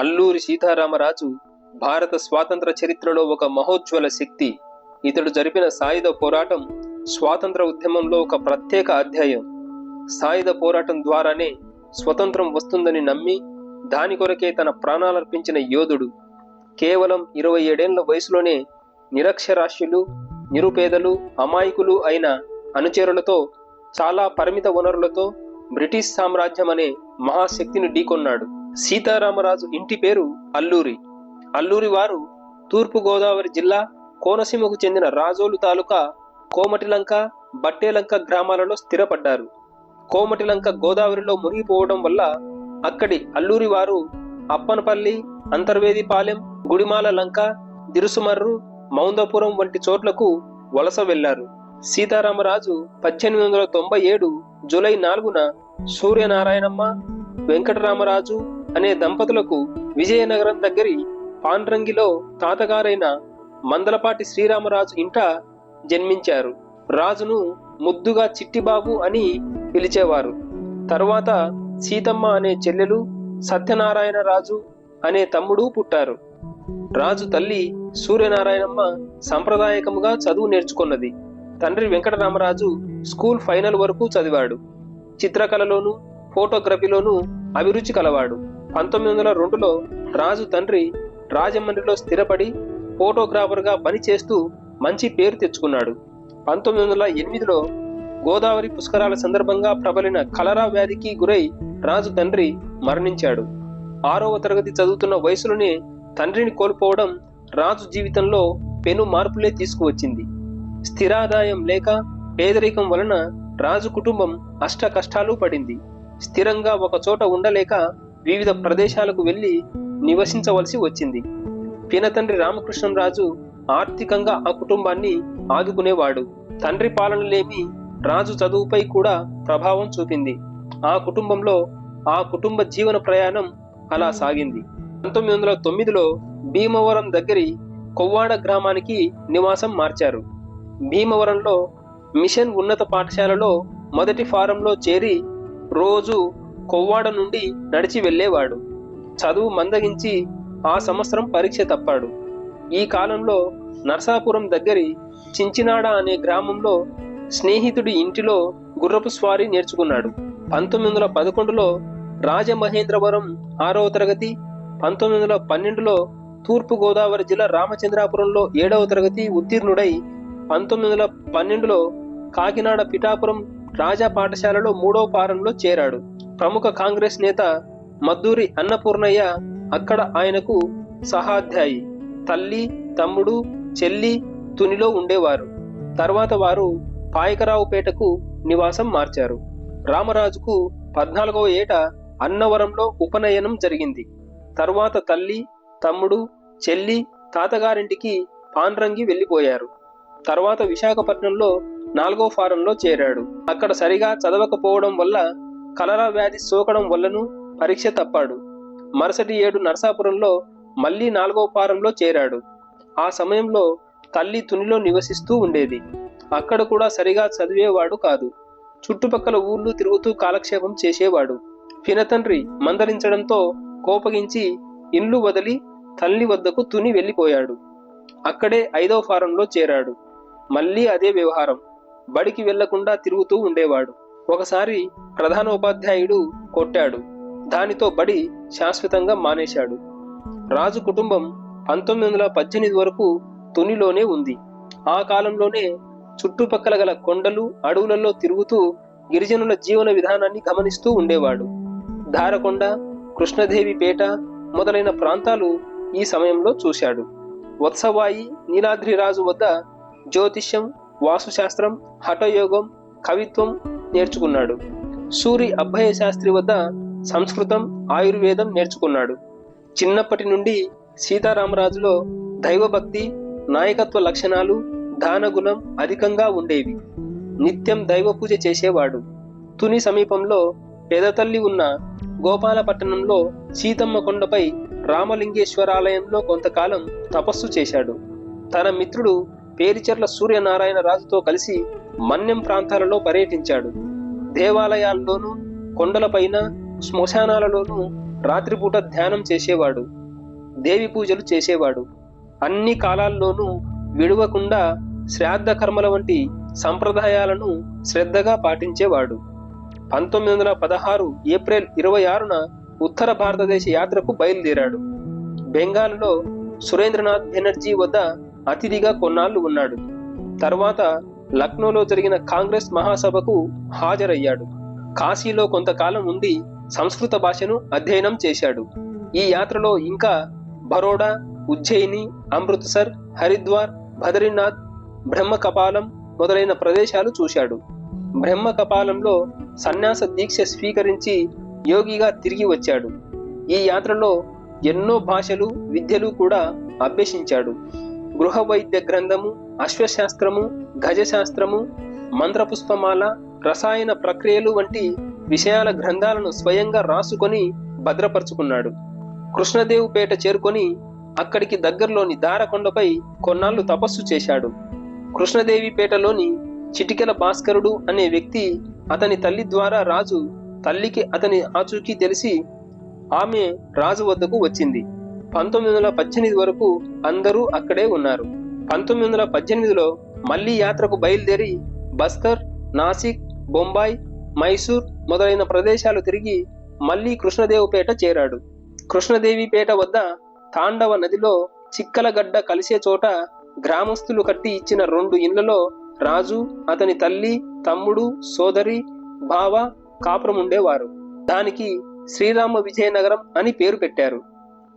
అల్లూరి సీతారామరాజు భారత స్వాతంత్ర చరిత్రలో ఒక మహోజ్వల శక్తి. ఇతడు జరిపిన సాయుధ పోరాటం స్వాతంత్ర ఉద్యమంలో ఒక ప్రత్యేక అధ్యాయం. సాయుధ పోరాటం ద్వారానే స్వతంత్రం వస్తుందని నమ్మి దాని కొరకే తన ప్రాణాలర్పించిన యోధుడు. కేవలం ఇరవై ఏడేళ్ళ వయసులోనే నిరక్షరాస్యులు నిరుపేదలు అమాయకులు అయిన అనుచరులతో చాలా పరిమిత వనరులతో బ్రిటిష్ సామ్రాజ్యం అనే మహాశక్తిని ఢీకొన్నాడు. సీతారామరాజు ఇంటి పేరు అల్లూరి. అల్లూరి వారు తూర్పు గోదావరి జిల్లా కోనసీమకు చెందిన రాజోలు తాలూకా కోమటిలంక బట్టేలంక గ్రామాలలో స్థిరపడ్డారు. కోమటిలంక గోదావరిలో మునిగిపోవడం వల్ల అక్కడి అల్లూరి వారు అప్పనపల్లి అంతర్వేదిపాలెం గుడిమాల లంక దిరుసుమర్రు మౌందపురం వంటి చోట్లకు వలస వెళ్ళారు. సీతారామరాజు పద్దెనిమిది వందల తొంభై ఏడు జూలై నాలుగున సూర్యనారాయణమ్మ వెంకటరామరాజు అనే దంపతులకు విజయనగరం దగ్గరి పాండ్రంగిలో తాతగారైన మందలపాటి శ్రీరామరాజు ఇంట జన్మించారు. రాజును ముద్దుగా చిట్టిబాబు అని పిలిచేవారు. తర్వాత సీతమ్మ అనే చెల్లెలు సత్యనారాయణ రాజు అనే తమ్ముడు పుట్టారు. రాజు తల్లి సూర్యనారాయణమ్మ సాంప్రదాయకముగా చదువు నేర్చుకున్నది. తండ్రి వెంకటరామరాజు స్కూల్ ఫైనల్ వరకు చదివాడు. చిత్రకళలోను ఫోటోగ్రఫీలోను అభిరుచి కలవాడు. పంతొమ్మిది వందల రెండులో రాజు తండ్రి రాజమండ్రిలో స్థిరపడి ఫోటోగ్రాఫర్గా పనిచేస్తూ మంచి పేరు తెచ్చుకున్నాడు. పంతొమ్మిది వందల ఎనిమిదిలో గోదావరి పుష్కరాల సందర్భంగా ప్రబలిన కలరా వ్యాధికి గురై రాజు తండ్రి మరణించాడు. ఆరవ తరగతి చదువుతున్న వయసులోనే తండ్రిని కోల్పోవడం రాజు జీవితంలో పెను మార్పులే తీసుకువచ్చింది. స్థిరాదాయం లేక పేదరికం వలన రాజు కుటుంబం అష్ట కష్టాలు పడింది. స్థిరంగా ఒక చోట ఉండలేక వివిధ ప్రదేశాలకు వెళ్ళి నివసించవలసి వచ్చింది. పినతండ్రి రామకృష్ణరాజు ఆర్థికంగా ఆ కుటుంబాన్ని ఆదుకునేవాడు. తండ్రి పాలన లేమి రాజు చదువుపై కూడా ప్రభావం చూపింది. ఆ కుటుంబంలో ఆ కుటుంబ జీవన ప్రయాణం అలా సాగింది. పంతొమ్మిది వందల తొమ్మిదిలో భీమవరం దగ్గరి కొవ్వాడ గ్రామానికి నివాసం మార్చారు. భీమవరంలో మిషన్ ఉన్నత పాఠశాలలో మొదటి ఫారంలో చేరి రోజు కొవ్వాడ నుండి నడిచి వెళ్ళేవాడు. చదువు మందగించి ఆ సంవత్సరం పరీక్ష తప్పాడు. ఈ కాలంలో నర్సాపురం దగ్గరి చించినాడ అనే గ్రామంలో స్నేహితుడి ఇంటిలో గుర్రపు స్వారీ నేర్చుకున్నాడు. పంతొమ్మిది వందల పదకొండులో రాజమహేంద్రవరం ఆరవ తరగతి పంతొమ్మిది వందల పన్నెండులో తూర్పు గోదావరి జిల్లా రామచంద్రాపురంలో ఏడవ తరగతి ఉత్తీర్ణుడై పంతొమ్మిది వందల పన్నెండులో కాకినాడ పిఠాపురం రాజా పాఠశాలలో మూడవ పారంలో చేరాడు. ప్రముఖ కాంగ్రెస్ నేత మద్దూరి అన్నపూర్ణయ్య అక్కడ ఆయనకు సహాధ్యాయి తల్లి తమ్ముడు చెల్లి తునిలో ఉండేవారు. తర్వాత వారు పాయకరావుపేటకు నివాసం మార్చారు. రామరాజుకు పద్నాలుగవ ఏట అన్నవరంలో ఉపనయనం జరిగింది. తరువాత తల్లి తమ్ముడు చెల్లి తాతగారింటికి పాండ్రంగి వెళ్ళిపోయారు. తర్వాత విశాఖపట్నంలో నాలుగో ఫారంలో చేరాడు. అక్కడ సరిగా చదవకపోవడం వల్ల కలరా వ్యాధి సోకడం వల్లను పరీక్ష తప్పాడు. మరుసటి ఏడు నరసాపురంలో మళ్ళీ నాలుగో ఫారంలో చేరాడు. ఆ సమయంలో తల్లి తునిలో నివసిస్తూ ఉండేది. అక్కడ కూడా సరిగా చదివేవాడు కాదు. చుట్టుపక్కల ఊళ్ళు తిరుగుతూ కాలక్షేపం చేసేవాడు. పినతండ్రి మందలించడంతో కోపగించి ఇండ్లు వదిలి తల్లి వద్దకు తుని వెళ్ళిపోయాడు. అక్కడే ఐదో ఫారంలో చేరాడు. మళ్ళీ అదే వ్యవహారం. బడికి వెళ్ళకుండా తిరుగుతూ ఉండేవాడు. ఒకసారి ప్రధాన ఉపాధ్యాయుడు కొట్టాడు. దానితో బడి శాశ్వతంగా మానేశాడు. రాజు కుటుంబం పంతొమ్మిది వందల పద్దెనిమిది వరకు తునిలోనే ఉంది. ఆ కాలంలోనే చుట్టుపక్కల గల కొండలు అడవులలో తిరుగుతూ గిరిజనుల జీవన విధానాన్ని గమనిస్తూ ఉండేవాడు. ధారకొండ కృష్ణదేవిపేట మొదలైన ప్రాంతాలు ఈ సమయంలో చూశాడు. వత్సవాయి నీలాద్రి రాజు వద్ద జ్యోతిష్యం వాస్తుశాస్త్రం హఠయోగం కవిత్వం నేర్చుకున్నాడు. సూరి అభయ శాస్త్రి వద్ద సంస్కృతం ఆయుర్వేదం నేర్చుకున్నాడు. చిన్నప్పటి నుండి సీతారామరాజులో దైవభక్తి నాయకత్వ లక్షణాలు దానగుణం అధికంగా ఉండేవి. నిత్యం దైవ పూజ చేసేవాడు. తుని సమీపంలో పెదతల్లి ఉన్న గోపాలపట్టణంలో సీతమ్మ కొండపై రామలింగేశ్వరాలయంలో కొంతకాలం తపస్సు చేశాడు. తన మిత్రుడు పేరిచెర్ల సూర్యనారాయణ రాజుతో కలిసి మన్యం ప్రాంతాలలో పర్యటించాడు. దేవాలయాల్లోనూ కొండలపైన శ్మశానాలలోనూ రాత్రిపూట ధ్యానం చేసేవాడు. దేవి పూజలు చేసేవాడు. అన్ని కాలాల్లోనూ విడవకుండా శ్రాద్ధ కర్మల వంటి సంప్రదాయాలను శ్రద్ధగా పాటించేవాడు. పంతొమ్మిది వందల పదహారు ఏప్రిల్ ఇరవై ఆరున ఉత్తర భారతదేశ యాత్రకు బయలుదేరాడు. బెంగాల్లో సురేంద్రనాథ్ బెనర్జీ వద్ద అతిథిగా కొన్నాళ్ళు ఉన్నాడు. తర్వాత లక్నోలో జరిగిన కాంగ్రెస్ మహాసభకు హాజరయ్యాడు. కాశీలో కొంతకాలం ఉండి సంస్కృత భాషను అధ్యయనం చేశాడు. ఈ యాత్రలో ఇంకా బరోడా ఉజ్జయిని అమృత్సర్ హరిద్వార్ బద్రీనాథ్ బ్రహ్మ కపాలం మొదలైన ప్రదేశాలు చూశాడు. బ్రహ్మ కపాలంలో సన్యాస దీక్ష స్వీకరించి యోగిగా తిరిగి వచ్చాడు. ఈ యాత్రలో ఎన్నో భాషలు విద్యలు కూడా అభ్యసించాడు. గృహ వైద్య గ్రంథము అశ్వశాస్త్రము గజశాస్త్రము మంత్రపుష్పమాల రసాయన ప్రక్రియలు వంటి విషయాల గ్రంథాలను స్వయంగా రాసుకొని భద్రపరుచుకున్నాడు. కృష్ణదేవుపేట చేరుకొని అక్కడికి దగ్గరలోని దారకొండపై కొన్నాళ్ళు తపస్సు చేశాడు. కృష్ణదేవిపేటలోని చిటికెల భాస్కరుడు అనే వ్యక్తి అతని తల్లి ద్వారా రాజు తల్లికి అతని ఆచూకీ తెలిసి ఆమె రాజు వద్దకు వచ్చింది. పంతొమ్మిది వందల పద్దెనిమిది వరకు అందరూ అక్కడే ఉన్నారు. పంతొమ్మిది వందల పద్దెనిమిదిలో మళ్ళీ యాత్రకు బయలుదేరి బస్తర్ నాసిక్ బొంబాయి మైసూర్ మొదలైన ప్రదేశాలు తిరిగి మళ్ళీ కృష్ణదేవుపేట చేరాడు. కృష్ణదేవిపేట వద్ద తాండవ నదిలో చిక్కలగడ్డ కలిసే చోట గ్రామస్తులు కట్టి ఇచ్చిన రెండు ఇళ్ళలో రాజు అతని తల్లి తమ్ముడు సోదరి బావ కాపురం ఉండేవారు దానికి శ్రీరామ విజయనగరం అని పేరు పెట్టారు.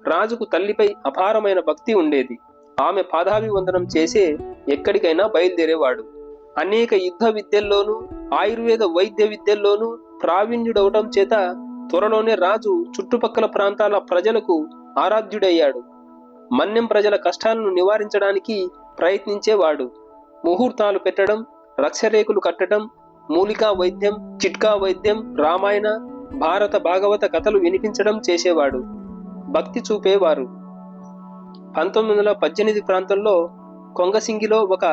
రాజుకు తల్లిపై అపారమైన భక్తి ఉండేది. ఆమె పాదాభివందనం చేసే ఎక్కడికైనా బయలుదేరేవాడు. అనేక యుద్ధ విద్యల్లోనూ ఆయుర్వేద వైద్య విద్యల్లోనూ ప్రావీణ్యుడవటం చేత త్వరలోనే రాజు చుట్టుపక్కల ప్రాంతాల ప్రజలకు ఆరాధ్యుడయ్యాడు. మన్యం ప్రజల కష్టాలను నివారించడానికి ప్రయత్నించేవాడు. ముహూర్తాలు పెట్టడం రక్షరేకులు కట్టడం మూలికా వైద్యం చిట్కా వైద్యం రామాయణ భారత భాగవత కథలు వినిపించడం చేసేవాడు. భక్తి చూపేవారు. పంతొమ్మిది వందల పద్దెనిమిది ప్రాంతంలో కొంగసింగిలో ఒక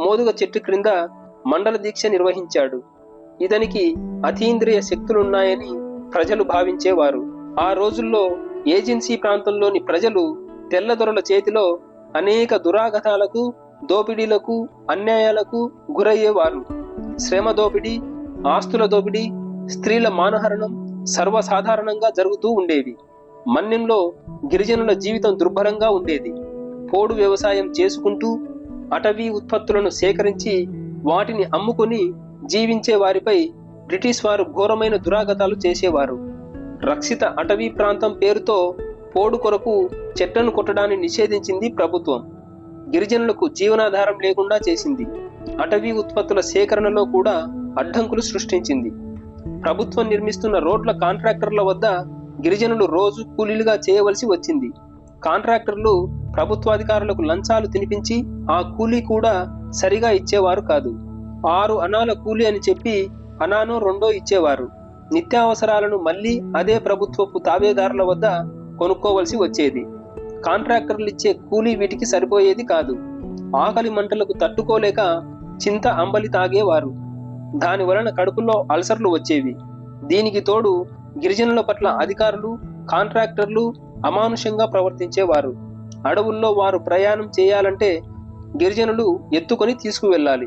మోదుగ చెట్టు క్రింద మండల దీక్ష నిర్వహించాడు. ఇతనికి అతీంద్రియ శక్తులున్నాయని ప్రజలు భావించేవారు. ఆ రోజుల్లో ఏజెన్సీ ప్రాంతంలోని ప్రజలు తెల్లదొరల చేతిలో అనేక దురాగతాలకు దోపిడీలకు అన్యాయాలకు గురయ్యేవారు. శ్రమ దోపిడీ ఆస్తుల దోపిడీ స్త్రీల మానహరణం సర్వసాధారణంగా జరుగుతూ ఉండేవి. మన్యంలో గిరిజనుల జీవితం దుర్భరంగా ఉండేది. పోడు వ్యవసాయం చేసుకుంటూ అటవీ ఉత్పత్తులను సేకరించి వాటిని అమ్ముకొని జీవించే వారిపై బ్రిటిష్ వారు ఘోరమైన దురాగతాలు చేసేవారు. రక్షిత అటవీ ప్రాంతం పేరుతో పోడు కొరకు చెట్లను కొట్టడాన్ని నిషేధించింది ప్రభుత్వం. గిరిజనులకు జీవనాధారం లేకుండా చేసింది. అటవీ ఉత్పత్తుల సేకరణలో కూడా అడ్డంకులు సృష్టించింది. ప్రభుత్వం నిర్మిస్తున్న రోడ్ల కాంట్రాక్టర్ల వద్ద గిరిజనులు రోజు కూలీలుగా చేయవలసి వచ్చింది. కాంట్రాక్టర్లు ప్రభుత్వాధికారులకు లంచాలు తినిపించి ఆ కూలీ కూడా సరిగా ఇచ్చేవారు కాదు. ఆరు అనాల కూలీ అని చెప్పి అనానో రెండో ఇచ్చేవారు. నిత్యావసరాలను మళ్ళీ అదే ప్రభుత్వపు తావేదారుల వద్ద కొనుక్కోవలసి వచ్చేది. కాంట్రాక్టర్లు ఇచ్చే కూలీ వీటికి సరిపోయేది కాదు. ఆకలి మంటలకు తట్టుకోలేక చింత అంబలి తాగేవారు. దాని వలన కడుపులో అల్సర్లు వచ్చేవి. దీనికి తోడు గిరిజనుల పట్ల అధికారులు కాంట్రాక్టర్లు అమానుషంగా ప్రవర్తించేవారు. అడవుల్లో వారు ప్రయాణం చేయాలంటే గిరిజనులు ఎత్తుకొని తీసుకువెళ్ళాలి.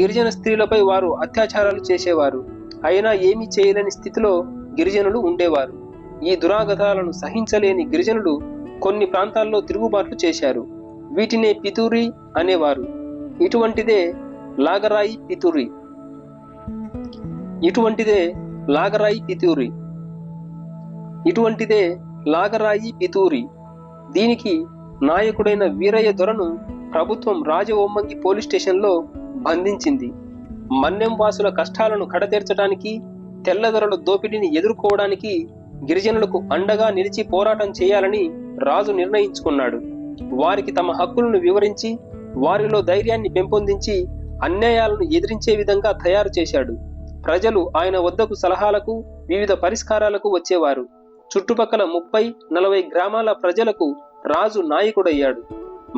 గిరిజన స్త్రీలపై వారు అత్యాచారాలు చేసేవారు. అయినా ఏమీ చేయలేని స్థితిలో గిరిజనులు ఉండేవారు. ఈ దురాగతాలను సహించలేని గిరిజనులు కొన్ని ప్రాంతాల్లో తిరుగుబాట్లు చేశారు. వీటినే పితూరి అనేవారు. ఇటువంటిదే లాగరాయి పితూరి. ఇటువంటిదే లాగరాయి పితూరి. ఇటువంటిదే లాగరాయి పితూరి. దీనికి నాయకుడైన వీరయ్య దొరను ప్రభుత్వం రాజవొమ్మంగి పోలీస్ స్టేషన్లో బంధించింది. మన్యం వాసుల కష్టాలను కడతీర్చడానికి తెల్లదొరల దోపిడీని ఎదుర్కోవడానికి గిరిజనులకు అండగా నిలిచి పోరాటం చేయాలని రాజు నిర్ణయించుకున్నాడు. వారికి తమ హక్కులను వివరించి వారిలో ధైర్యాన్ని పెంపొందించి అన్యాయాలను ఎదిరించే విధంగా తయారు చేశాడు. ప్రజలు ఆయన వద్దకు సలహాలకు వివిధ పరిష్కారాలకు వచ్చేవారు. చుట్టుపక్కల ముప్పై నలభై గ్రామాల ప్రజలకు రాజు నాయకుడయ్యాడు.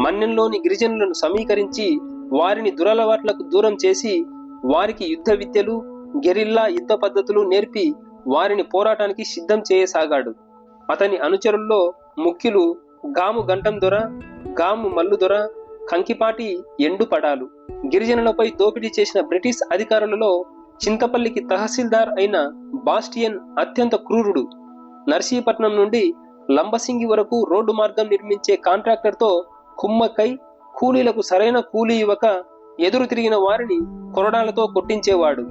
మన్యంలోని గిరిజనులను సమీకరించి వారిని దురలవాట్లకు దూరం చేసి వారికి యుద్ధ విద్యలు గెరిల్లా యుద్ధ పద్ధతులు నేర్పి వారిని పోరాటానికి సిద్ధం చేయసాగాడు. అతని అనుచరుల్లో ముఖ్యులు గాము గంటం దొర గాము మల్లు దొర కంకిపాటి ఎండు పడాలు. గిరిజనులపై దోపిడీ చేసిన బ్రిటిష్ అధికారులలో చింతపల్లికి తహసీల్దార్ అయిన బాస్టియన్ అత్యంత క్రూరుడు. నర్సీపట్నం నుండి లంబసింగి వరకు రోడ్డు మార్గం నిర్మించే కాంట్రాక్టర్తో కుమ్మక్కై కూలీలకు సరైన కూలీ ఇవ్వక ఎదురు తిరిగిన వారిని కొరడాలతో కొట్టించేవాడు.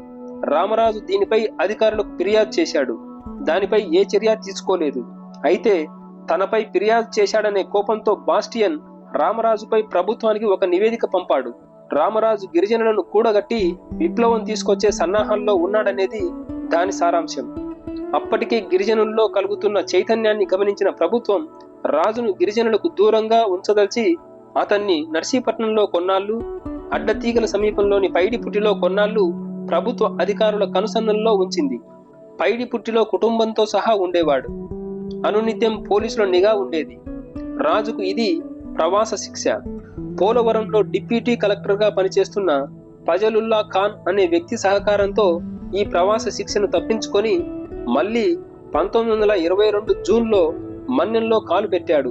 రామరాజు దీనిపై అధికారులకు ఫిర్యాదు చేశాడు. దానిపై ఏ చర్య తీసుకోలేదు. అయితే తనపై ఫిర్యాదు చేశాడనే కోపంతో బాస్టియన్ రామరాజుపై ప్రభుత్వానికి ఒక నివేదిక పంపాడు. రామరాజు గిరిజనులను కూడగట్టి విప్లవం తీసుకొచ్చే సన్నాహాల్లో ఉన్నాడనేది దాని సారాంశం. అప్పటికే గిరిజనుల్లో కలుగుతున్న చైతన్యాన్ని గమనించిన ప్రభుత్వం రాజును గిరిజనులకు దూరంగా ఉంచదలిచి అతన్ని నర్సీపట్నంలో కొన్నాళ్ళు అడ్డతీగల సమీపంలోని పైడిపుట్టిలో కొన్నాళ్ళు ప్రభుత్వ అధికారుల కనుసన్నల్లో ఉంచింది. పైడిపుట్టిలో కుటుంబంతో సహా ఉండేవాడు. అనునిత్యం పోలీసుల నిఘా ఉండేది. రాజుకు ఇది ప్రవాస శిక్ష. పోలవరంలో డిప్యూటీ కలెక్టర్గా పనిచేస్తున్న ఫజలుల్లా ఖాన్ అనే వ్యక్తి సహకారంతో ఈ ప్రవాస శిక్షను తప్పించుకొని మళ్ళీ పంతొమ్మిది వందల ఇరవై రెండు జూన్లో మన్నెంలో కాలు పెట్టాడు.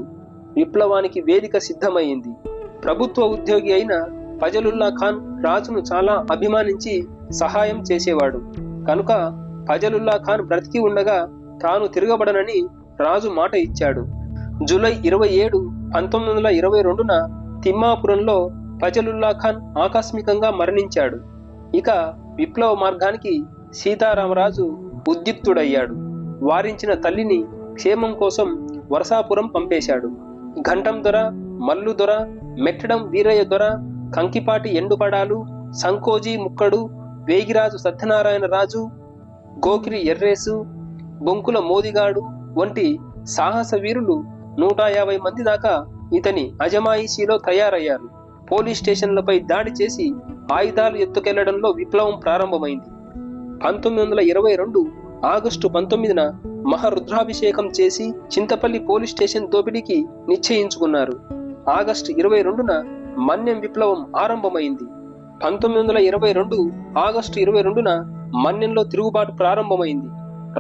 విప్లవానికి వేదిక సిద్ధమైంది. ప్రభుత్వ ఉద్యోగి అయిన ఫజలుల్లా ఖాన్ రాజును చాలా అభిమానించి సహాయం చేసేవాడు. కనుక ఫజలుల్లా ఖాన్ బ్రతికి ఉండగా తాను తిరగబడనని రాజు మాట ఇచ్చాడు. జూలై ఇరవై ఏడు పంతొమ్మిది వందల ఇరవై రెండున తిమ్మాపురంలో ఫజలుల్లా ఖాన్ ఆకస్మికంగా మరణించాడు. ఇక విప్లవ మార్గానికి సీతారామరాజు ఉద్యుక్తుడయ్యాడు. వారించిన తల్లిని క్షేమం కోసం వరసాపురం పంపేశాడు. ఘంటం దొర మల్లు దొర మెట్టడం వీరయ్య దొర కంకిపాటి ఎండుపడాలు సంకోజీ ముక్కడు వేగిరాజు సత్యనారాయణ రాజు గోకిరి ఎర్రేసు బొంకుల మోదిగాడు వంటి సాహస వీరులు నూట యాభై మంది దాకా ఇతని అజమాయిషీలో తయారయ్యారు. పోలీస్ స్టేషన్లపై దాడి చేసి ఆయుధాలు ఎత్తుకెళ్ళడంలో విప్లవం ప్రారంభమైంది. పంతొమ్మిది వందల ఇరవై రెండు ఆగస్టు పంతొమ్మిదిన మహారుద్రాభిషేకం చేసి చింతపల్లి పోలీస్ స్టేషన్ దోపిడీకి నిశ్చయించుకున్నారు. ఆగస్టు ఇరవై రెండున మన్యం విప్లవం ఆరంభమైంది. పంతొమ్మిది వందల ఇరవై రెండు ఆగస్టు ఇరవై రెండున మన్యంలో తిరుగుబాటు ప్రారంభమైంది.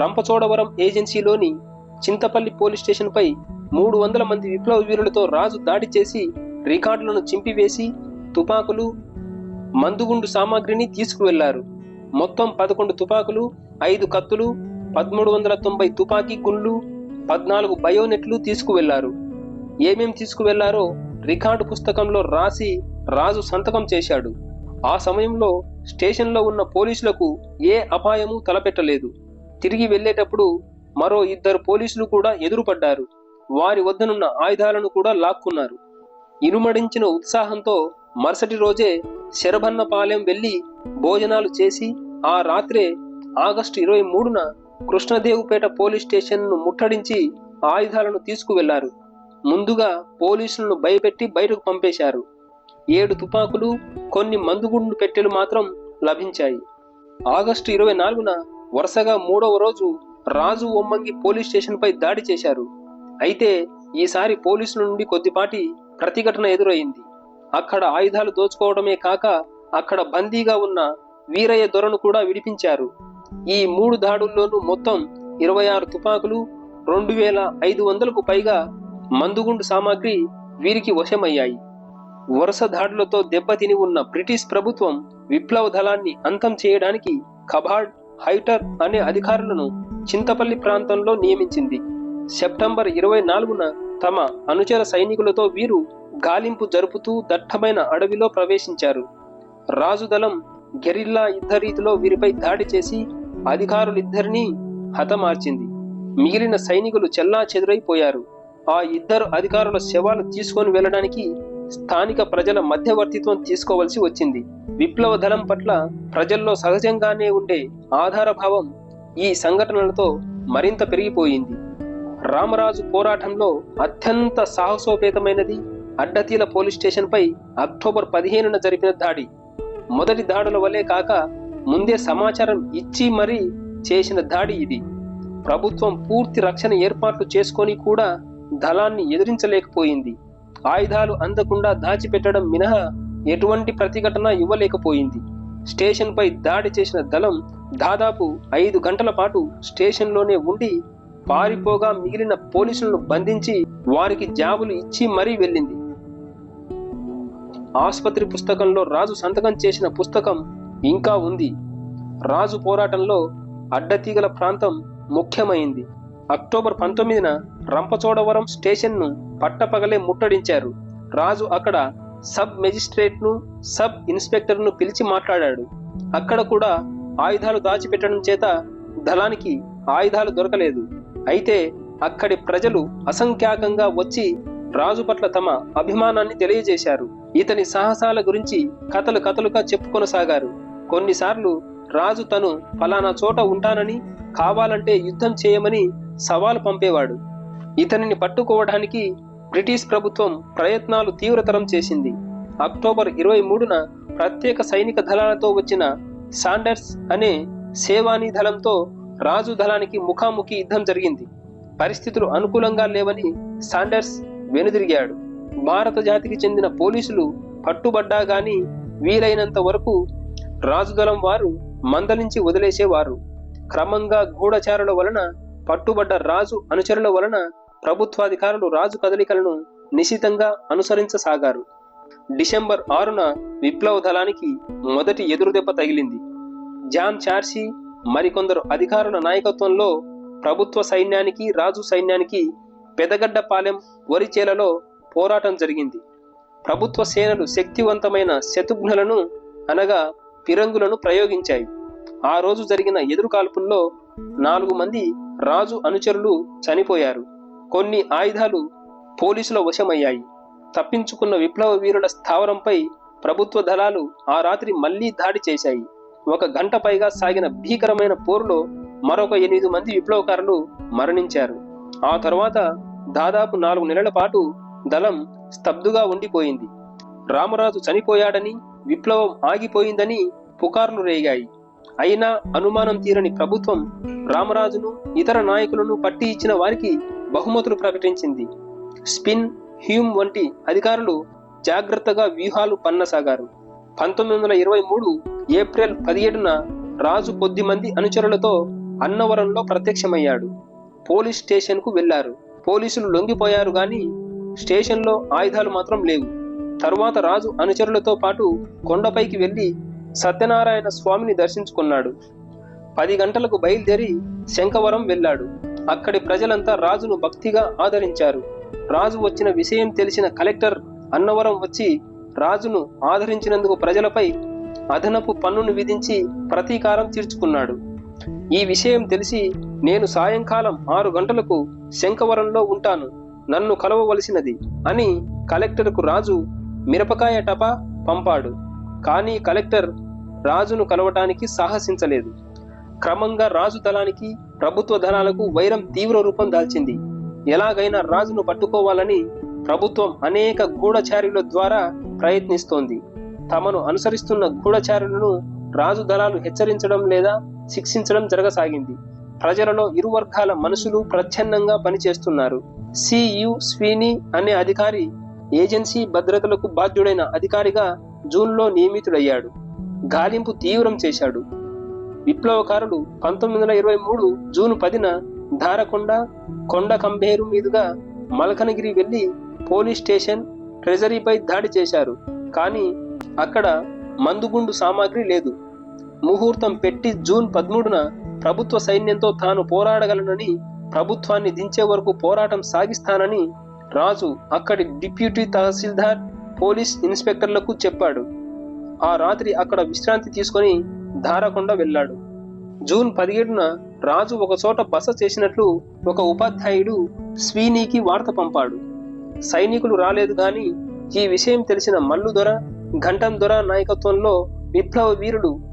రంపచోడవరం ఏజెన్సీలోని చింతపల్లి పోలీస్ స్టేషన్పై మూడు వందల మంది విప్లవ వీరులతో రాజు దాడి చేసి రికార్డులను చింపివేసి తుపాకులు మందుగుండు సామాగ్రిని తీసుకువెళ్ళారు. మొత్తం పదకొండు తుపాకులు ఐదు కత్తులు పదమూడు వందల తొంభై తుపాకీ గుండ్లు పద్నాలుగు బయోనెట్లు తీసుకువెళ్ళారు. ఏమేం తీసుకువెళ్ళారో రికార్డు పుస్తకంలో రాసి రాజు సంతకం చేశాడు. ఆ సమయంలో స్టేషన్లో ఉన్న పోలీసులకు ఏ అపాయము తలపెట్టలేదు. తిరిగి వెళ్ళేటప్పుడు మరో ఇద్దరు పోలీసులు కూడా ఎదురుపడ్డారు. వారి వద్దనున్న ఆయుధాలను కూడా లాక్కున్నారు. ఇనుమడించిన ఉత్సాహంతో మరుసటి రోజే శరభన్నపాలెం వెళ్ళి భోజనాలు చేసి ఆ రాత్రే ఆగస్టు ఇరవై మూడున కృష్ణదేవుపేట పోలీస్ స్టేషన్ను ముట్టడించి ఆయుధాలను తీసుకువెళ్ళారు. ముందుగా పోలీసులను భయపెట్టి బయటకు పంపేశారు. ఏడు తుపాకులు కొన్ని మందుగుండు పెట్టెలు మాత్రం లభించాయి. ఆగస్టు ఇరవై నాలుగున వరుసగా మూడవ రోజు రాజు ఒమ్మంగి పోలీస్ స్టేషన్పై దాడి చేశారు. అయితే ఈసారి పోలీసుల నుండి కొద్దిపాటి ప్రతిఘటన ఎదురైంది అక్కడ ఆయుధాలు దోచుకోవడమే కాక అక్కడ బందీగా ఉన్న వీరయ్య దొరను కూడా విడిపించారు. ఈ మూడు దాడుల్లోనూ మొత్తం ఇరవై ఆరు తుపాకులు రెండు వేల ఐదు వందలకు పైగా మందుగుండు సామాగ్రి వీరికి వశమయ్యాయి. వరుస దాడులతో దెబ్బతిని ఉన్న బ్రిటిష్ ప్రభుత్వం విప్లవ దళాన్ని అంతం చేయడానికి కబాడ్ హైటర్ అనే అధికారులను చింతపల్లి ప్రాంతంలో నియమించింది. సెప్టెంబర్ ఇరవై నాలుగున తమ అనుచర సైనికులతో వీరు గాలింపు జరుపుతూ దట్టమైన అడవిలో ప్రవేశించారు. రాజు దళం గెరిల్లా యుద్ధ రీతిలో వీరిపై దాడి చేసి అధికారులిద్దరినీ హతమార్చింది. మిగిలిన సైనికులు చెల్లా చెదురైపోయారు. ఆ ఇద్దరు అధికారుల శవాలు తీసుకొని వెళ్ళడానికి స్థానిక ప్రజల మధ్యవర్తిత్వం తీసుకోవలసి వచ్చింది. విప్లవ దళం పట్ల ప్రజల్లో సహజంగానే ఉండే ఆధారభావం ఈ సంఘటనలతో మరింత పెరిగిపోయింది. రామరాజు పోరాటంలో అత్యంత సాహసోపేతమైనది అడ్డతీల పోలీస్ స్టేషన్పై అక్టోబర్ పదిహేనున జరిపిన దాడి. మొదటి దాడుల వలె కాక ముందే సమాచారం ఇచ్చి మరీ చేసిన దాడి ఇది. ప్రభుత్వం పూర్తి రక్షణ ఏర్పాట్లు చేసుకొని కూడా దళాన్ని ఎదిరించలేకపోయింది. ఆయుధాలు అందకుండా దాచిపెట్టడం మినహా ఎటువంటి ప్రతిఘటన ఇవ్వలేకపోయింది. స్టేషన్పై దాడి చేసిన దళం దాదాపు ఐదు గంటల పాటు స్టేషన్లోనే ఉండి పారిపోగా మిగిలిన పోలీసులను బంధించి వారికి జాబులు ఇచ్చి మరీ వెళ్ళింది. ఆసుపత్రి పుస్తకంలో రాజు సంతకం చేసిన పుస్తకం ఇంకా ఉంది. రాజు పోరాటంలో అడ్డతీగల ప్రాంతం ముఖ్యమైంది. అక్టోబర్ పంతొమ్మిదిన రంపచోడవరం స్టేషన్ను పట్టపగలే ముట్టడించారు. రాజు అక్కడ సబ్ మెజిస్ట్రేట్ను సబ్ ఇన్స్పెక్టర్ను పిలిచి మాట్లాడాడు. అక్కడ కూడా ఆయుధాలు దాచిపెట్టడం చేత దళానికి ఆయుధాలు దొరకలేదు. అయితే అక్కడి ప్రజలు అసంఖ్యాకంగా వచ్చి రాజు పట్ల తమ అభిమానాన్ని తెలియజేశారు. ఇతని సాహసాల గురించి కథలు కథలుగా చెప్పుకొనసాగారు. కొన్నిసార్లు రాజు తను ఫలానా చోట ఉంటానని కావాలంటే యుద్ధం చేయమని సవాలు పంపేవాడు. ఇతనిని పట్టుకోవడానికి బ్రిటిష్ ప్రభుత్వం ప్రయత్నాలు తీవ్రతరం చేసింది. అక్టోబర్ ఇరవై మూడున ప్రత్యేక సైనిక దళాలతో వచ్చిన సాండర్స్ అనే సేవానీ దళంతో రాజు దళానికి ముఖాముఖి యుద్ధం జరిగింది. పరిస్థితులు అనుకూలంగా లేవని సాండర్స్ వెనుదిరిగాడు. భారత జాతికి చెందిన పోలీసులు పట్టుబడ్డా గాని వీలైనంత వరకు రాజుదలం వారు మందలించి వదిలేసేవారు. క్రమంగా గూఢచారుల వలన పట్టుబడ్డ రాజు అనుచరుల వలన ప్రభుత్వాధికారులు రాజు కదలికలను నిశితంగా అనుసరించసాగారు. డిసెంబర్ ఆరున విప్లవ దళానికి మొదటి ఎదురుదెబ్బ తగిలింది. జాన్ చార్సీ మరికొందరు అధికారుల నాయకత్వంలో ప్రభుత్వ సైన్యానికి రాజు సైన్యానికి పెదగడ్డపాలెం వరిచేలలో పోరాటం జరిగింది. ప్రభుత్వ సేనలు శక్తివంతమైన శతుఘ్నులను అనగా పిరంగులను ప్రయోగించాయి. ఆ రోజు జరిగిన ఎదురుకాల్పుల్లో నాలుగు మంది రాజు అనుచరులు చనిపోయారు. కొన్ని ఆయుధాలు పోలీసుల వశమయ్యాయి. తప్పించుకున్న విప్లవ వీరుల స్థావరంపై ప్రభుత్వ దళాలు ఆ రాత్రి మళ్ళీ దాడి చేశాయి. ఒక గంట పైగా సాగిన భీకరమైన పోరులో మరొక ఎనిమిది మంది విప్లవకారులు మరణించారు. ఆ తర్వాత దాదాపు నాలుగు నెలల పాటు దళం స్తబ్దుగా ఉండిపోయింది. రామరాజు చనిపోయాడని విప్లవం ఆగిపోయిందని పుకార్లు రేగాయి. అయినా అనుమానం తీరని ప్రభుత్వం రామరాజును ఇతర నాయకులను పట్టి ఇచ్చిన వారికి బహుమతులు ప్రకటించింది. స్పిన్ హ్యూమ్ వంటి అధికారులు జాగ్రత్తగా వ్యూహాలు పన్నసాగారు. పంతొమ్మిది వందల ఇరవై మూడు ఏప్రిల్ పదిహేడున రాజు కొద్ది మంది అనుచరులతో అన్నవరంలో ప్రత్యక్షమయ్యాడు. పోలీస్ స్టేషన్కు వెళ్ళారు పోలీసులు లొంగిపోయారు గాని స్టేషన్లో ఆయుధాలు మాత్రం లేవు. తరువాత రాజు అనుచరులతో పాటు కొండపైకి వెళ్ళి సత్యనారాయణ స్వామిని దర్శించుకున్నాడు. పది గంటలకు బయలుదేరి శంఖవరం వెళ్ళాడు. అక్కడి ప్రజలంతా రాజును భక్తిగా ఆదరించారు. రాజు వచ్చిన విషయం తెలిసిన కలెక్టర్ అన్నవరం వచ్చి రాజును ఆదరించినందుకు ప్రజలపై అదనపు పన్నును విధించి ప్రతీకారం తీర్చుకున్నాడు. ఈ విషయం తెలిసి నేను సాయంకాలం ఆరు గంటలకు శంఖవరంలో ఉంటాను. నన్ను కలవవలసినది అని కలెక్టర్కు రాజు మిరపకాయ టపా పంపాడు. కానీ కలెక్టర్ రాజును కలవటానికి సాహసించలేదు. క్రమంగా రాజు దళానికి ప్రభుత్వ దళాలకు వైరం తీవ్ర రూపం దాల్చింది. ఎలాగైనా రాజును పట్టుకోవాలని ప్రభుత్వం అనేక గూఢచారుల ద్వారా ప్రయత్నిస్తోంది. తమను అనుసరిస్తున్న గూఢచారులను రాజు దళాలు హెచ్చరించడం లేదా శిక్షించడం జరగసాగింది. ప్రజలలో ఇరు వర్గాల మనుషులు ప్రచ్ఛన్నంగా పనిచేస్తున్నారు. సియు స్వీని అనే అధికారి ఏజెన్సీ భద్రతలకు బాధ్యుడైన అధికారిగా జూన్లో నియమితుడయ్యాడు. గాలింపు తీవ్రం చేశాడు. విప్లవకారులు పంతొమ్మిది వందల ఇరవై మూడు జూన్ పదిన ధారకొండ కొండ కంబేరు మీదుగా మలకనగిరి వెళ్ళి పోలీస్ స్టేషన్ ట్రెజరీపై దాడి చేశారు. కానీ అక్కడ మందుగుండు సామాగ్రి లేదు. ముహూర్తం పెట్టి జూన్ పదమూడున ప్రభుత్వ సైన్యంతో తాను పోరాడగలనని ప్రభుత్వాన్ని దించే వరకు పోరాటం సాగిస్తానని రాజు అక్కడి డిప్యూటీ తహసీల్దార్ పోలీస్ ఇన్స్పెక్టర్లకు చెప్పాడు. ఆ రాత్రి అక్కడ విశ్రాంతి తీసుకొని ధారకొండ వెళ్ళాడు. జూన్ పదిహేడున రాజు ఒకచోట బస చేసినట్లు ఒక ఉపాధ్యాయుడు స్వీనీకి వార్త పంపాడు. సైనికులు రాలేదు గాని ఈ విషయం తెలిసిన మల్లు దొర ఘంటం దొర నాయకత్వంలో విప్లవ వీరుడు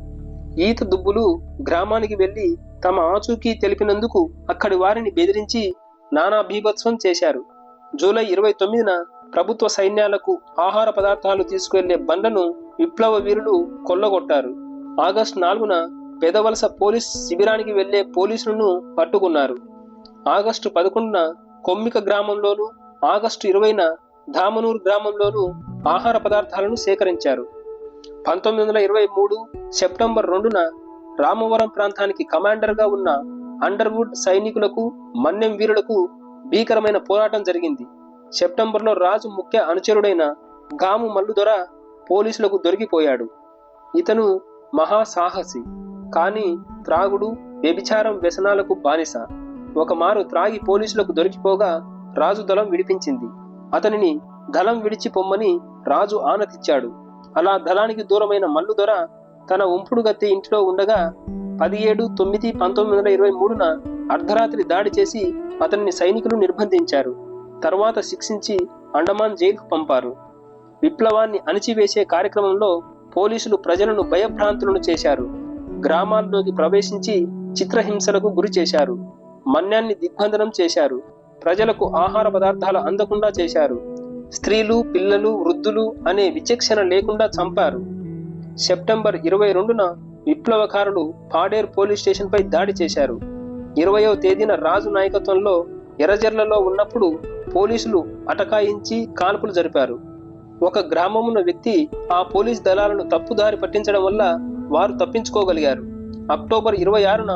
ఈత దుబ్బులు గ్రామానికి వెళ్ళి తమ ఆచూకీ తెలిపినందుకు అక్కడి వారిని బెదిరించి నానా బీభత్సం చేశారు. జూలై ఇరవై తొమ్మిదిన ప్రభుత్వ సైన్యాలకు ఆహార పదార్థాలు తీసుకువెళ్ళే బండ్లను విప్లవ వీరులు కొల్లగొట్టారు. ఆగస్టు నాలుగున పెదవలస పోలీస్ శిబిరానికి వెళ్ళే పోలీసులను పట్టుకున్నారు. ఆగస్టు పదకొండున కొమ్మిక గ్రామంలోను ఆగస్టు ఇరవైన ధామనూరు గ్రామంలోను ఆహార పదార్థాలను సేకరించారు. పంతొమ్మిది వందల ఇరవై మూడు సెప్టెంబర్ రెండున రామవరం ప్రాంతానికి కమాండర్గా ఉన్న అండర్వుడ్ సైనికులకు మన్యం వీరులకు భీకరమైన పోరాటం జరిగింది. సెప్టెంబర్లో రాజు ముఖ్య అనుచరుడైన గాము మల్లుదొర పోలీసులకు దొరికిపోయాడు. ఇతను మహాసాహసి కానీ త్రాగుడు వ్యభిచారం వ్యసనాలకు బానిస. ఒకమారు త్రాగి పోలీసులకు దొరికిపోగా రాజు దళం విడిపించింది. అతనిని దళం విడిచి పొమ్మని రాజు ఆనతిచ్చాడు. అలా దళానికి దూరమైన మల్లు దొర తన ఉంపుడు గత్తె ఇంటిలో ఉండగా పదిహేడు తొమ్మిది పంతొమ్మిది వందల ఇరవై మూడున అర్ధరాత్రి దాడి చేసి అతన్ని సైనికులు నిర్బంధించారు. తర్వాత శిక్షించి అండమాన్ జైలుకు పంపారు. విప్లవాన్ని అణిచివేసే కార్యక్రమంలో పోలీసులు ప్రజలను భయభ్రాంతులను చేశారు. గ్రామాల్లోకి ప్రవేశించి చిత్రహింసలకు గురి చేశారు. మన్యాన్ని దిగ్బంధనం చేశారు. ప్రజలకు ఆహార పదార్థాలు అందకుండా చేశారు. స్త్రీలు పిల్లలు వృద్ధులు అనే విచక్షణ లేకుండా చంపారు. సెప్టెంబర్ ఇరవై రెండున విప్లవకారులు పాడేరు పోలీస్ స్టేషన్పై దాడి చేశారు. ఇరవయో తేదీన రాజు నాయకత్వంలో ఎర్రజర్లలో ఉన్నప్పుడు పోలీసులు అటకాయించి కాల్పులు జరిపారు. ఒక గ్రామమున్న వ్యక్తి ఆ పోలీస్ దళాలను తప్పుదారి పట్టించడం వల్ల వారు తప్పించుకోగలిగారు. అక్టోబర్ ఇరవై ఆరున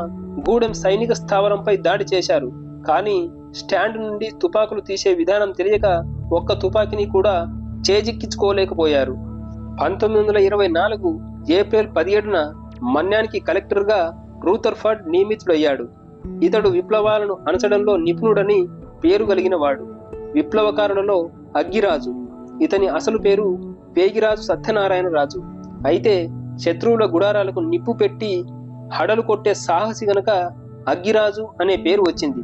గూడెం సైనిక స్థావరంపై దాడి చేశారు. కానీ స్టాండ్ నుండి తుపాకులు తీసే విధానం తెలియక ఒక్క తుపాకీని కూడా చేజిక్కించుకోలేకపోయారు. పంతొమ్మిది వందల ఇరవై నాలుగు ఏప్రిల్ పదిహేడున మన్యానికి కలెక్టర్గా రూథర్ఫర్డ్ నియమితుడయ్యాడు. ఇతడు విప్లవాలను అణచడంలో నిపుణుడని పేరు కలిగిన వాడు విప్లవకారులలో అగ్గిరాజు. ఇతని అసలు పేరు పేగిరాజు సత్యనారాయణ రాజు. అయితే శత్రువుల గుడారాలకు నిప్పు పెట్టి హడలు కొట్టే సాహసి గనక అగ్గిరాజు అనే పేరు వచ్చింది.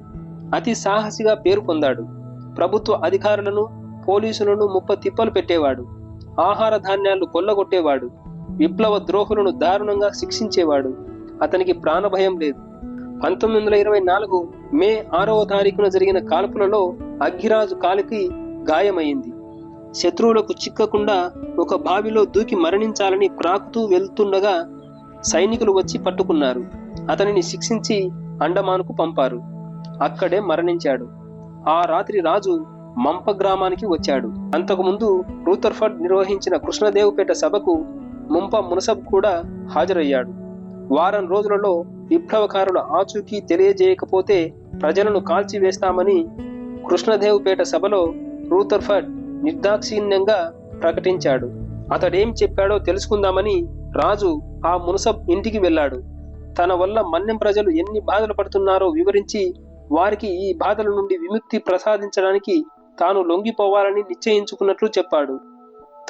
అతి సాహసిగా పేరు పొందాడు. ప్రభుత్వ అధికారులను పోలీసులను ముప్ప తిప్పలు పెట్టేవాడు. ఆహార ధాన్యాలు కొల్లగొట్టేవాడు. విప్లవ ద్రోహులను దారుణంగా శిక్షించేవాడు. అతనికి ప్రాణభయం లేదు. పంతొమ్మిది వందల ఇరవై నాలుగు మే ఆరవ తారీఖున జరిగిన కాల్పులలో అగ్గిరాజు కాలికి గాయమైంది. శత్రువులకు చిక్కకుండా ఒక బావిలో దూకి మరణించాలని ప్రాకుతూ వెళ్తుండగా సైనికులు వచ్చి పట్టుకున్నారు. అతనిని శిక్షించి అండమానుకు పంపారు. అక్కడే మరణించాడు. ఆ రాత్రి రాజు మంప గ్రామానికి వచ్చాడు. అంతకుముందు రూతర్ఫర్డ్ నిర్వహించిన కృష్ణదేవుపేట సభకు ముంప మునసబ్ కూడా హాజరయ్యాడు. వారం రోజులలో విప్లవకారుల ఆచూకీ తెలియజేయకపోతే ప్రజలను కాల్చివేస్తామని కృష్ణదేవుపేట సభలో రూతర్ఫర్డ్ నిర్దాక్షిణ్యంగా ప్రకటించాడు. అతడేం చెప్పాడో తెలుసుకుందామని రాజు ఆ మునసబ్ ఇంటికి వెళ్ళాడు. తన వల్ల మన్యం ప్రజలు ఎన్ని బాధలు పడుతున్నారో వివరించి వారికి ఈ బాధల నుండి విముక్తి ప్రసాదించడానికి తాను లొంగిపోవాలని నిశ్చయించుకున్నట్లు చెప్పాడు.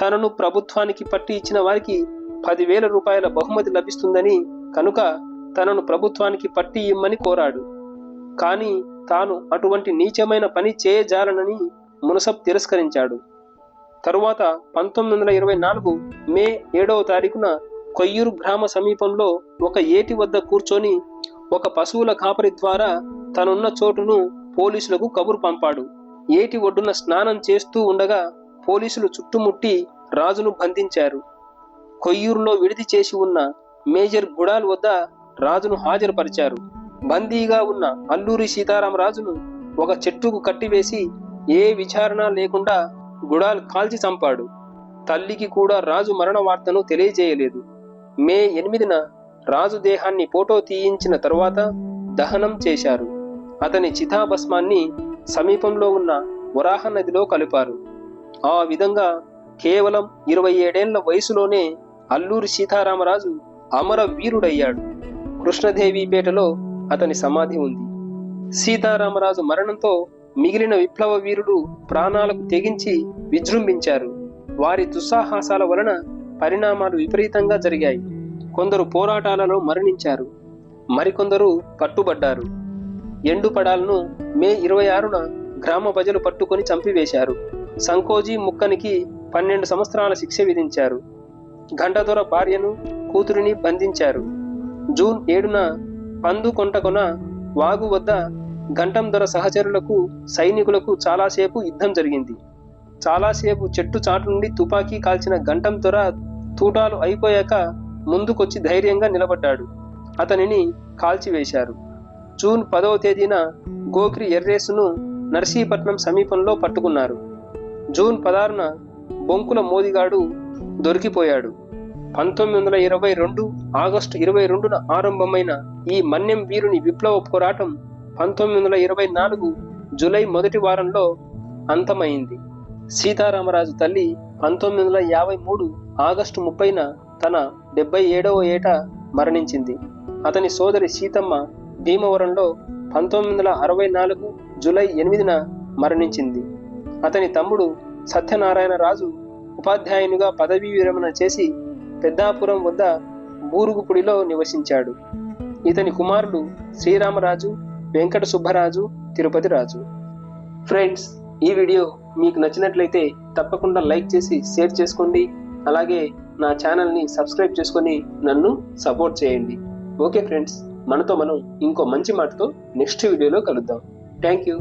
తనను ప్రభుత్వానికి పట్టి ఇచ్చిన వారికి పదివేల రూపాయల బహుమతి లభిస్తుందని కనుక తనను ప్రభుత్వానికి పట్టి ఇమ్మని కోరాడు. కానీ తాను అటువంటి నీచమైన పని చేయజాలనని మునసబ్ తిరస్కరించాడు. తరువాత పంతొమ్మిది వందల ఇరవై నాలుగు మే ఏడవ తారీఖున కొయ్యూరు గ్రామ సమీపంలో ఒక ఏటి వద్ద కూర్చొని ఒక పశువుల కాపరి ద్వారా తనున్న చోటును పోలీసులకు కబురు పంపాడు. ఏటి ఒడ్డున స్నానం చేస్తూ ఉండగా పోలీసులు చుట్టుముట్టి రాజును బంధించారు. కొయ్యూరులో విడిది చేసి ఉన్న మేజర్ గుడాల్ వద్ద రాజును హాజరుపరిచారు. బందీగా ఉన్న అల్లూరి సీతారామరాజును ఒక చెట్టుకు కట్టివేసి ఏ విచారణ లేకుండా గుడాల్ కాల్చి చంపాడు. తల్లికి కూడా రాజు మరణ వార్తను తెలియజేయలేదు. మే ఎనిమిదిన రాజు దేహాన్ని ఫోటో తీయించిన తరువాత దహనం చేశారు. అతని చితాభస్మాన్ని సమీపంలో ఉన్న వరాహ నదిలో కలిపారు. ఆ విధంగా కేవలం ఇరవై ఏడేళ్ళ వయసులోనే అల్లూరి సీతారామరాజు అమర వీరుడయ్యాడు. కృష్ణదేవిపేటలో అతని సమాధి ఉంది. సీతారామరాజు మరణంతో మిగిలిన విప్లవ వీరుడు ప్రాణాలకు తెగించి విజృంభించారు. వారి దుస్సాహసాల వలన పరిణామాలు విపరీతంగా జరిగాయి. కొందరు పోరాటాలలో మరణించారు. మరికొందరు పట్టుబడ్డారు. ఎండుపడాలను మే ఇరవై ఆరున గ్రామ ప్రజలు పట్టుకొని చంపివేశారు. సంకోజీ ముక్కనికి పన్నెండు సంవత్సరాల శిక్ష విధించారు. గంటదొర భార్యను కూతురిని బంధించారు. జూన్ ఏడున పందు కొంటకొన వాగు వద్ద గంటం దొర సహచరులకు సైనికులకు చాలాసేపు యుద్ధం జరిగింది. చాలాసేపు చెట్టు చాటు నుండి తుపాకీ కాల్చిన గంటం దొర తూటాలు అయిపోయాక ముందుకొచ్చి ధైర్యంగా నిలబడ్డాడు. అతనిని కాల్చివేశారు. జూన్ పదవ తేదీన గోక్రి ఎర్రేసును నర్సీపట్నం సమీపంలో పట్టుకున్నారు. జూన్ పదహారున బొంకుల మోదిగాడు దొరికిపోయాడు. పంతొమ్మిది వందల ఇరవై రెండు ఆగస్టు ఇరవై రెండున ఆరంభమైన ఈ మన్యం వీరుని విప్లవ పోరాటం పంతొమ్మిది వందల ఇరవై నాలుగు జూలై మొదటి వారంలో అంతమైంది. సీతారామరాజు తల్లి పంతొమ్మిది వందల యాభై మూడు ఆగస్టు ముప్పైన తన డెబ్బై ఏడవ ఏట మరణించింది. అతని సోదరి సీతమ్మ భీమవరంలో పంతొమ్మిది వందల అరవై నాలుగు జూలై ఎనిమిదిన మరణించింది. అతని తమ్ముడు సత్యనారాయణ రాజు ఉపాధ్యాయునిగా పదవీ విరమణ చేసి పెద్దాపురం వద్ద బూరుగుపుడిలో నివసించాడు. ఇతని కుమారుడు శ్రీరామరాజు వెంకట సుబ్బరాజు తిరుపతి రాజు. ఫ్రెండ్స్ ఈ వీడియో మీకు నచ్చినట్లయితే తప్పకుండా లైక్ చేసి షేర్ చేసుకోండి. అలాగే నా ఛానల్ని సబ్స్క్రైబ్ చేసుకొని నన్ను సపోర్ట్ చేయండి. Okay friends. మనతో మనం ఇంకో మంచి మాటతో నెక్స్ట్ వీడియోలో కలుద్దాం. Thank you